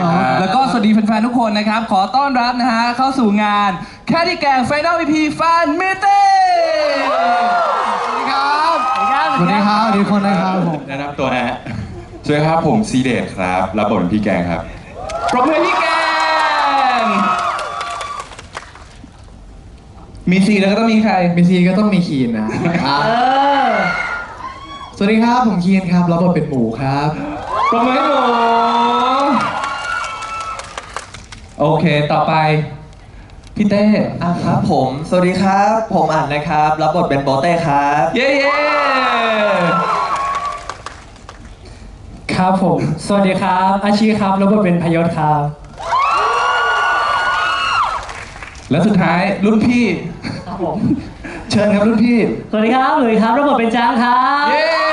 ครับแล้วก็สวัสดีแฟนๆทุกคนนะครับ ขอต้อนรับนะฮะเข้าสู่งานแค่ที่แกง Final EP Fan Meeting สวัสดีครับสวัสดีครับสวัสดีคนนะครับผมแนะนำตัวนะฮะสวัสดีครับผมซีเดชครับรับบทเป็นพี่แกงครับปรบมือให้พี่แกงมีซีแล้วก็ต้องมีใครมีซีก็ต้องมีคีนนะอะสวัสดีครับผมคีนครับรับบทเป็นหมูครับปรบมือให้หนู โอเค ต่อไป พี่เต้อะครับผม สวัสดีครับ ผมอัดนะครับ รับบทเป็นโบเต้ครับ เย้เย้ครับผม สวัสดีครับ อาชีครับแล้วก็เป็นพยศครับ และสุดท้ายรุ่นพี่ ครับผม เชิญครับรุ่นพี่ สวัสดีครับหลุยส์ครับแล้วก็เป็นจ้างครับ เย้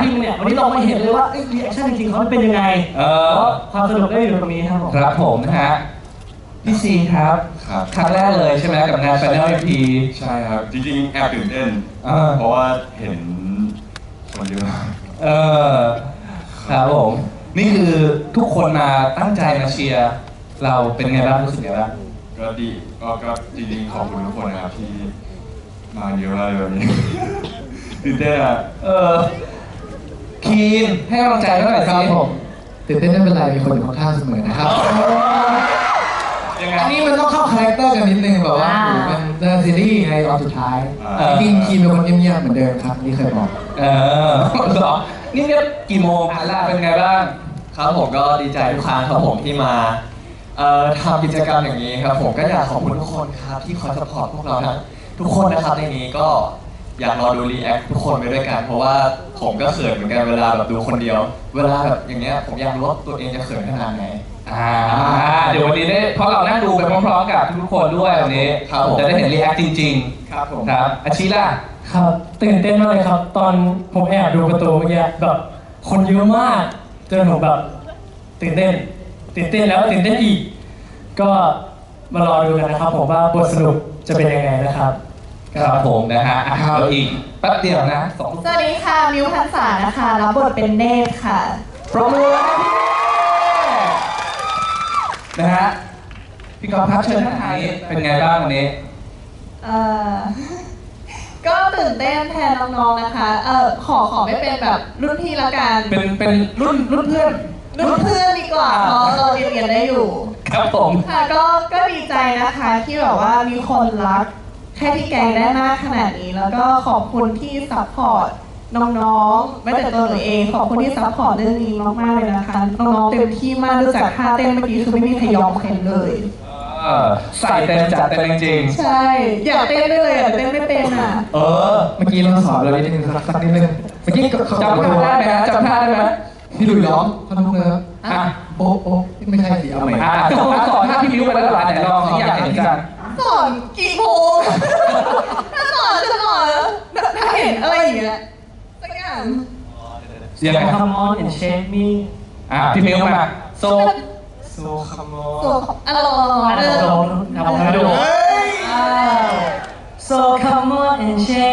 เนี่ยพิมเนี่ยวันนี้เราไม่เห็นเลยว่ารีแอคชั่นจริงๆเขาเป็นยังไงเออ เพราะความสนุกก็อยู่ตรงนี้ครับผมครับผมนะฮะพี่ซีครับครับ ครั้งแรกเลยใช่ไหมกับงาน Final EP ใช่ครับ จริงๆ แอบตื่นเต้น อ่า เพราะว่าเห็นคนเยอะมากเออครับผมนี่คือทุกคนมาตั้งใจมาเชียร์เราเป็นไงบ้างรู้สึกไงบ้างก็ดีก็ก็จริงๆ ขอบคุณทุกคนนะครับที่มาเยอะมากเลยวันนี้ ตื่นเต้นอะ เออ คีนให้กำลังใจเท่าไหร่คสิรับผมตื่นเต้นไม่เป็นไรมีคนอยู่ข้างๆเสมอนะครับ ยังไง อันนี้มันต้องเข้าคาแรคเตอร์กันนิดนึงแบบว่าโอ้โหมันเดินซีรีส์ในตอนสุดท้ายอ่า จริงๆคีนเป็นคนเงียบๆเหมือนเดิมครับนี่เคยบอก เออเหรอนี่เนี่ยกี่โมงพันล่าเป็นไงบ้าง ครับผมก็ดีใจทุกครั้งครับผมที่มาเอ่อทำกิจกรรมอย่างนี้ครับผมก็อยากขอบคุณทุกคนครับที่คอยสปอร์ตพวกเราทั้งทุกคนนะครับในนี้ก็ อยากรอดูรีแอคทุกคนไปด้วยกัน เพราะว่าผมก็เขินเหมือนกันเวลาแบบดูคนเดียว เวลาแบบอย่างเงี้ยผมอยากรู้ว่าตัวเองจะเขินขนาดไหน อ่าเดี๋ยววันนี้ได้เพราะเรานั่งดูไปพร้อมๆกับทุกคนด้วยวันนี้ครับผม จะได้เห็นรีแอคจริงครับผม ๆ ครับอาชิล่ะ ครับตื่นเต้นมากเลยครับ ตอนผมแอบดูประตูเมื่อกี้แบบคนเยอะมากจนผมแบบตื่นเต้นตื่นเต้นแล้วตื่นเต้นอีก ก็มารอดูกันนะครับ ผมว่าบทสรุปจะเป็นยังไงนะครับ ครับผมนะฮะอะเดี๋ยวอีกแป๊บเดียวนะสองสวัสดีค่ะ มิวพันษานะคะ รับบทเป็นเนตรค่ะ ปรบมือให้พี่เต้นะฮะพี่กอล์ฟครับเชิญท่านไทยเป็นไงบ้างวันนี้ เอ่อ ก็ตื่นเต้นแทนน้องๆนะคะ เออขอขอไม่เป็นแบบรุ่นพี่ละกัน เป็นเป็นรุ่นรุ่นเพื่อน รุ่นเพื่อนดีกว่าเพราะเราเรียนกันได้อยู่ ครับผม ค่ะก็ก็ดีใจนะคะที่แบบว่ามีคนรัก แค่ที่แกงได้มากขนาดนี้ แล้วก็ขอบคุณที่ซัพพอร์ตน้องๆไม่แต่ตัวหนูเอง ขอบคุณที่ซัพพอร์ตเรื่องนี้มากๆเลยนะคะ น้องๆเต็มที่มากดูจากท่าเต้นเมื่อกี้คือไม่มีใครยอมใครเลย เออใส่เต็มจัดเต็มจริงใช่ อยากเต้นด้วยเลยอะเต้นไม่เป็นอะ ๆเออ เมื่อกี้เราสอนเรานิดนึงสักสักนิดนึง เมื่อกี้เขาจำท่าได้ไหมฮะจำท่าได้ไหมพี่ดุยร้องท่อนทุกเลยครับอะ โอ้โอ้ไม่ใช่สิเอาใหม่อะสอนสอนท่าพี่มิ้วไปแล้วหลานไหนลองที่อยากเห็นกัน สอนกี่โมงถ้าสอนจะสอนถ้าเห็นอะไรอย่างเงี้ยสักอย่าง ยังไงครับ Come on and shake me อะพี่มิ้วมา โซ so come ตัว on ของอะลองลองลองอะเอเดี๋ยวอลองทำให้ดู so come on and shake me อ่า